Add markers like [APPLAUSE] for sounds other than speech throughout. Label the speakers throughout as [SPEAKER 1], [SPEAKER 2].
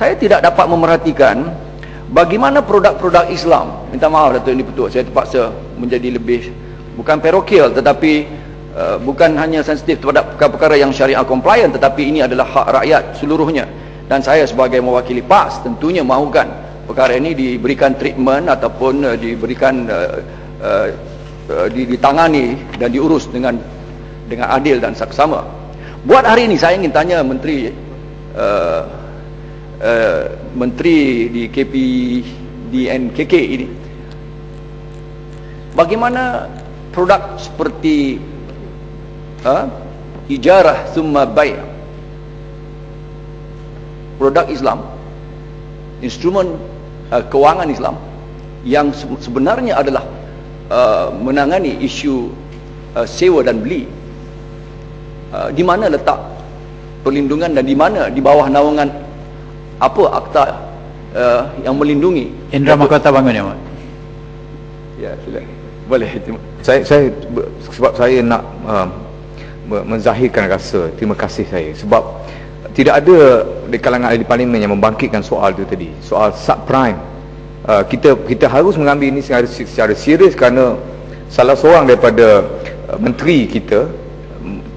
[SPEAKER 1] saya tidak dapat memerhatikan bagaimana produk-produk Islam. Minta maaf Datuk ini betul saya terpaksa menjadi lebih bukan parokial tetapi uh, bukan hanya sensitif terhadap perkara-perkara yang syariah compliant tetapi ini adalah hak rakyat seluruhnya. Dan saya sebagai mewakili PAS tentunya mahukan perkara ini diberikan treatment ataupun uh, diberikan uh, uh, uh, ditangani dan diurus dengan dengan adil dan saksama. Buat hari ini saya ingin tanya menteri uh, uh, menteri di KP DNKK ini. Bagaimana produk seperti uh, ijarah summa bay' produk Islam instrumen uh, kewangan Islam yang sebenarnya adalah uh, menangani isu uh, sewa dan beli Uh, di mana letak perlindungan dan di mana di bawah naungan apa akta uh, yang melindungi?
[SPEAKER 2] Indra Mahkota bangun ya Mak?
[SPEAKER 1] Ya sila. Boleh
[SPEAKER 3] saya saya sebab saya nak uh, menzahirkan rasa terima kasih saya. Sebab tidak ada di kalangan ahli parlimen yang membangkitkan soal itu tadi. Soal subprime. Uh, kita kita harus mengambil ini secara, secara serius kerana salah seorang daripada uh, menteri kita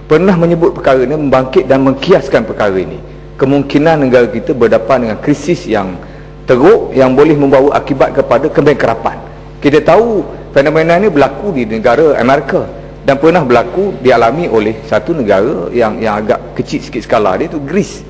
[SPEAKER 3] pernah menyebut perkara ini membangkit dan mengkiaskan perkara ini kemungkinan negara kita berdepan dengan krisis yang teruk yang boleh membawa akibat kepada kebangkrapan kita tahu fenomena ini berlaku di negara Amerika dan pernah berlaku dialami oleh satu negara yang yang agak kecil sikit skala dia itu Greece.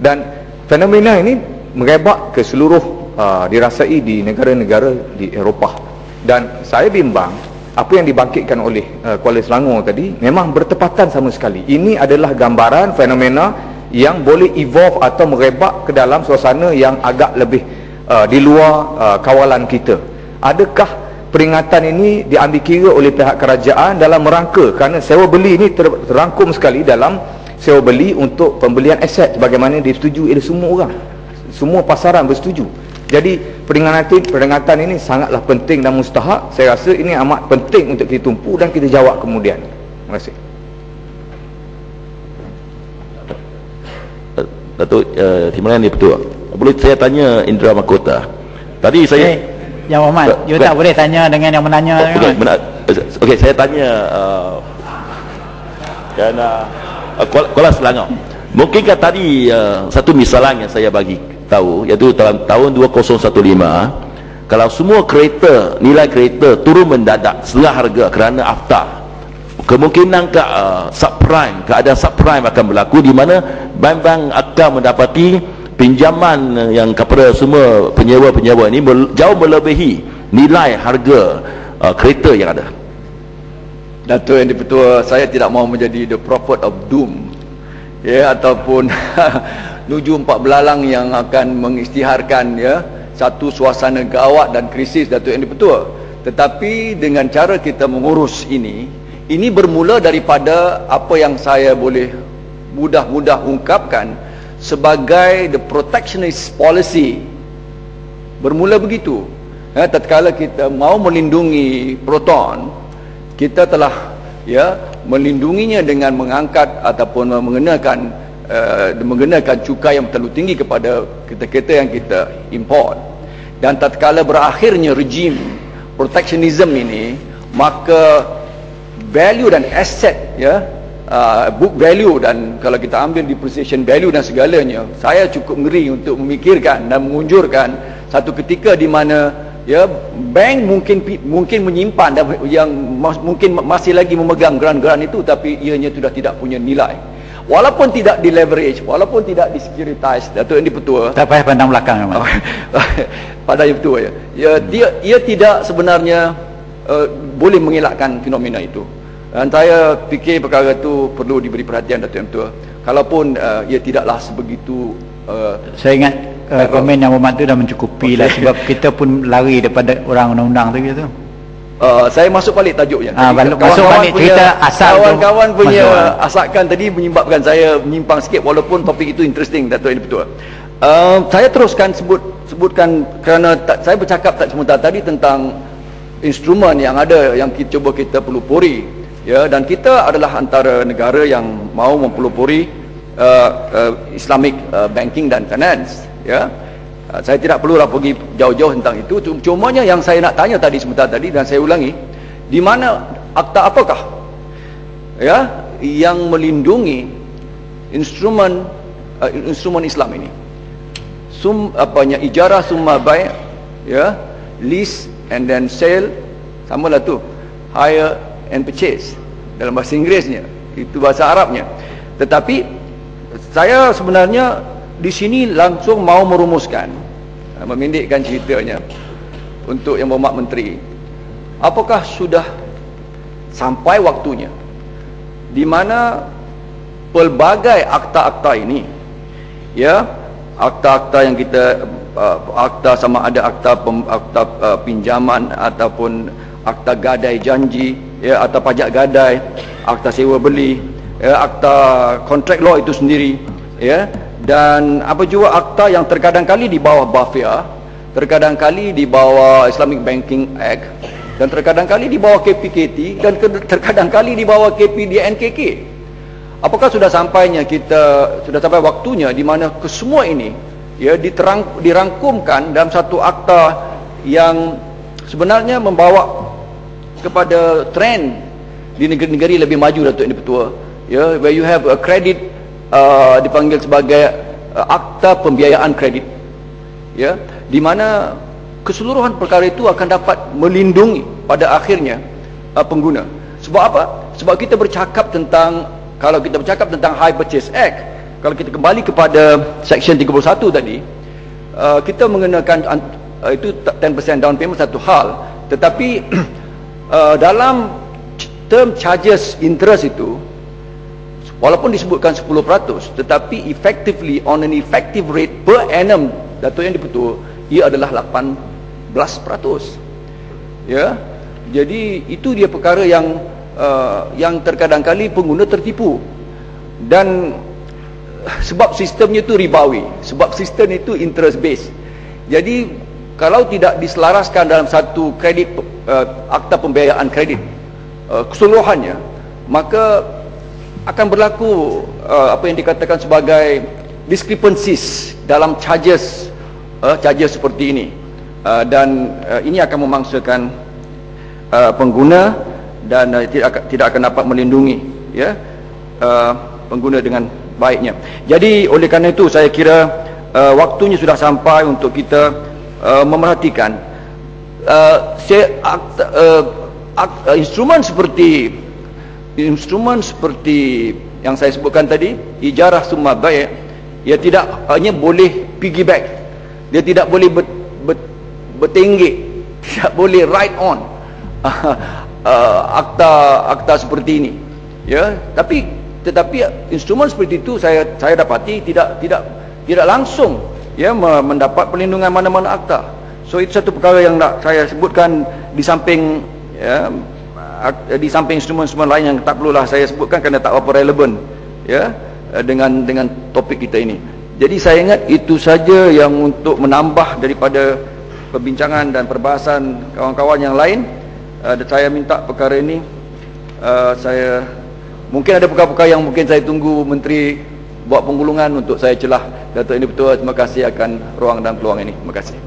[SPEAKER 3] Dan fenomena ini merebak ke seluruh uh, dirasai di negara-negara di Eropah. Dan saya bimbang apa yang dibangkitkan oleh uh, Kuala Selangor tadi memang bertepatan sama sekali. Ini adalah gambaran fenomena yang boleh evolve atau merebak ke dalam suasana yang agak lebih uh, di luar uh, kawalan kita adakah peringatan ini diambil kira oleh pihak kerajaan dalam rangka kerana sewa beli ini ter terangkum sekali dalam sewa beli untuk pembelian aset bagaimana disetujui oleh semua orang semua pasaran bersetuju jadi peringatan peringatan ini sangatlah penting dan mustahak. Saya rasa ini amat penting untuk kita tumpu dan kita jawab kemudian. Terima kasih.
[SPEAKER 4] Datuk uh, Timbalan ni betul. Boleh saya tanya Indra Makota. Tadi saya
[SPEAKER 2] hey, Yang Muhammad, you tak boleh tanya dengan yang menanya.
[SPEAKER 4] Oh, okay, benar. Okey, saya tanya uh, kerana uh, Kuala Selangor. Mungkinkah tadi uh, satu misalan yang saya bagi tahu iaitu dalam tahun 2015 kalau semua kereta nilai kereta turun mendadak setengah harga kerana afta kemungkinan ke uh, subprime keadaan subprime akan berlaku di mana bank-bank akan mendapati pinjaman yang kepada semua penyewa-penyewa ini jauh melebihi nilai harga uh, kereta yang ada.
[SPEAKER 1] Datuk yang dipertua saya tidak mahu menjadi the prophet of doom ya ataupun [LAUGHS] nuju empat belalang yang akan mengistiharkan ya satu suasana gawat dan krisis Datuk Yang Dipertua. Tetapi dengan cara kita mengurus ini ini bermula daripada apa yang saya boleh mudah-mudah ungkapkan sebagai the protectionist policy. Bermula begitu. Ya, tatkala kita mau melindungi proton kita telah ya melindunginya dengan mengangkat ataupun mengenakan uh, mengenakan cukai yang terlalu tinggi kepada kereta-kereta yang kita import. Dan tatkala berakhirnya rejim protectionism ini maka value dan asset ya uh, book value dan kalau kita ambil depreciation value dan segalanya saya cukup ngeri untuk memikirkan dan mengunjurkan satu ketika di mana ya bank mungkin mungkin menyimpan dan yang mungkin masih lagi memegang geran-geran itu tapi ianya sudah tidak punya nilai. Walaupun tidak di leverage walaupun tidak di securitize Datuk ini petua.
[SPEAKER 2] Tak payah pandang belakang
[SPEAKER 1] pada yang [LAUGHS] petua ya, ya dia ia tidak sebenarnya uh, boleh mengelakkan fenomena itu dan saya fikir perkara itu perlu diberi perhatian Datuk yang petua kalaupun uh, ia tidaklah sebegitu
[SPEAKER 2] uh, saya ingat uh, komen yang tu dah mencukupi okay. lah sebab kita pun lari daripada orang undang-undang tu gitu
[SPEAKER 1] Uh, saya masuk balik tajuknya.
[SPEAKER 2] Ah, balik, kawan masuk balik punya, cerita asal
[SPEAKER 1] kawan-kawan punya masuk. asalkan tadi menyebabkan saya menyimpang sikit walaupun topik itu interesting Datuk ini betul. Uh, saya teruskan sebut sebutkan kerana tak, saya bercakap tak sebentar tadi tentang instrumen yang ada yang kita cuba kita pelupuri ya dan kita adalah antara negara yang mau mempelupuri uh, uh, Islamic uh, banking dan finance ya. Uh, saya tidak perlulah pergi jauh-jauh tentang itu. Cumanya yang saya nak tanya tadi sebentar tadi dan saya ulangi di mana akta apakah ya yang melindungi instrumen uh, instrumen Islam ini? Sum apanya ijarah summa bai ya lease and then sale samalah tu. Hire and purchase. Dalam bahasa Inggerisnya itu bahasa Arabnya. Tetapi saya sebenarnya di sini langsung mau merumuskan uh, memendekkan ceritanya untuk yang berhormat menteri. Apakah sudah sampai waktunya di mana pelbagai akta-akta ini ya akta-akta yang kita uh, akta sama ada akta pem, akta uh, pinjaman ataupun akta gadai janji ya akta pajak gadai akta sewa beli ya akta kontrak law itu sendiri ya. Dan apa juga akta yang terkadang kali di bawah BAFIA terkadang kali di bawah Islamic Banking Act dan terkadang kali di bawah KPKT dan terkadang kali di bawah KPDNKK apakah sudah sampainya kita sudah sampai waktunya di mana kesemua ini ya diterang, dirangkumkan dalam satu akta yang sebenarnya membawa kepada trend di negeri-negeri lebih maju Datuk Ini Petua. Ya where you have a credit uh, dipanggil sebagai uh, akta pembiayaan kredit. Ya di mana keseluruhan perkara itu akan dapat melindungi pada akhirnya uh, pengguna. Sebab apa? Sebab kita bercakap tentang kalau kita bercakap tentang High Purchase Act kalau kita kembali kepada section 31 tadi uh, kita mengenakan uh, itu 10% down payment satu hal. Tetapi [CLEARS THROAT] uh, dalam term charges interest itu walaupun disebutkan 10% tetapi effectively on an effective rate per annum Datuk yang diputus ia adalah 18% ya? Jadi itu dia perkara yang uh, yang terkadang kali pengguna tertipu. Dan sebab sistemnya itu ribawi sebab sistem itu interest based. Jadi kalau tidak diselaraskan dalam satu kredit uh, akta pembiayaan kredit uh, keseluruhannya maka akan berlaku uh, apa yang dikatakan sebagai discrepancies dalam charges uh, charges seperti ini uh, dan uh, ini akan memangsakan uh, pengguna dan uh, tidak tidak akan dapat melindungi ya uh, pengguna dengan baiknya. Jadi oleh kerana itu saya kira uh, waktunya sudah sampai untuk kita uh, memerhatikan. Uh, se, akt, uh, akt, uh, instrumen seperti instrumen seperti yang saya sebutkan tadi ijarah summa baik ia tidak hanya boleh piggyback. Dia tidak boleh ber, ber, bertenggek [LAUGHS] tidak boleh ride on. [LAUGHS] Uh, akta akta seperti ini. Ya tapi tetapi instrumen seperti itu saya saya dapati tidak tidak tidak langsung ya mendapat perlindungan mana-mana akta. So itu satu perkara yang nak saya sebutkan di samping ya di samping instrumen-instrumen lain yang tak perlulah saya sebutkan kerana tak apa relevan ya dengan dengan topik kita ini. Jadi saya ingat itu saja yang untuk menambah daripada perbincangan dan perbahasan kawan-kawan yang lain. Uh, saya minta perkara ini uh, saya mungkin ada perkara-perkara yang mungkin saya tunggu menteri buat penggulungan untuk saya celah. Datuk ini betul terima kasih akan ruang dan peluang ini. Terima kasih